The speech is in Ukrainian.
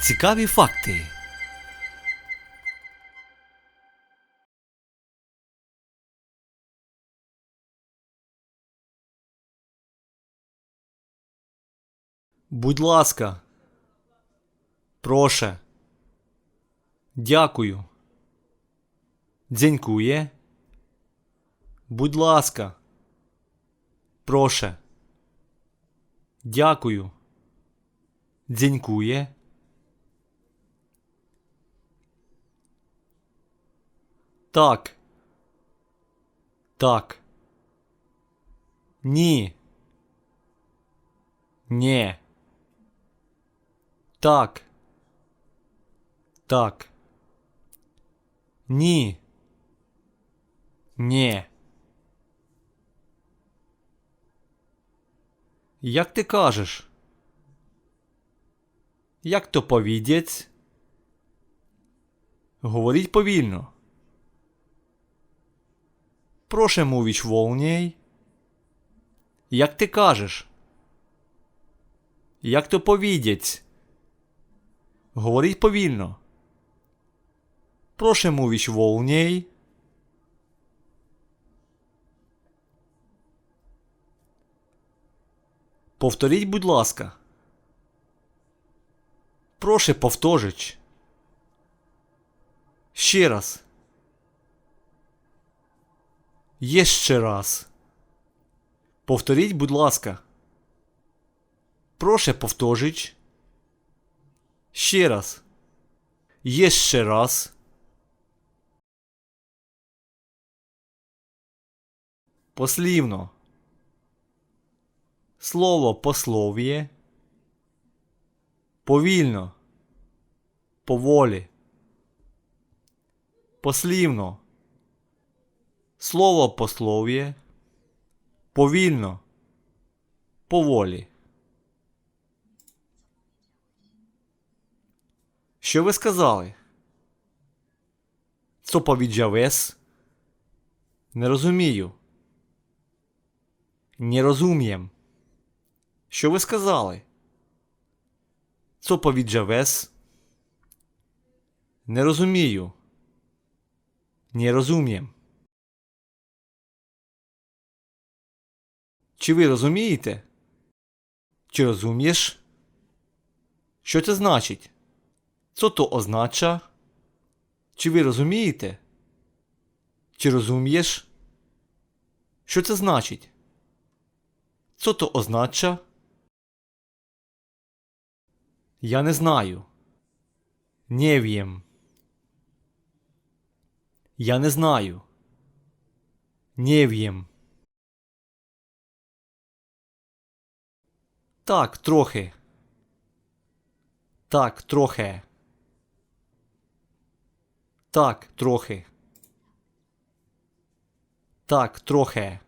Цікаві факти. Будь ласка. Проше. Дякую. Дзенькує. Будь ласка. Проше. Дякую. Дзенькує. Так. Так. Ні. Нє. Так. Так. Ні. Нє. Як ти кажеш? Як то повідець? Говоріть повільно. Проше мовіч волній. Як ти кажеш? Як то повідець? Говоріть повільно. Проше мовіч волній. Повторіть, будь ласка. Проше повторич. Ще раз. Є ще раз. Повторіть, будь ласка. Проше повторич. Ще раз. Є ще раз. Послівно. Слово послов'є. Повільно. Поволі. Послівно. Слово послов'є. Повільно. Поволі. Що ви сказали? Co powiedziałeś? Не розумію. Не розумієм. Що ви сказали? Co powiedziałeś? Не розумію. Не розумієм. Чи ви розумієте? Чи розумієш? Що це значить? Co to означа? Чи ви розумієте? Чи розумієш? Що це значить? Co to означа? Я не знаю. Не wiem. Я не знаю. Не wiem. Так, трохи. Так, трохи. Так, трохи. Так, трохи.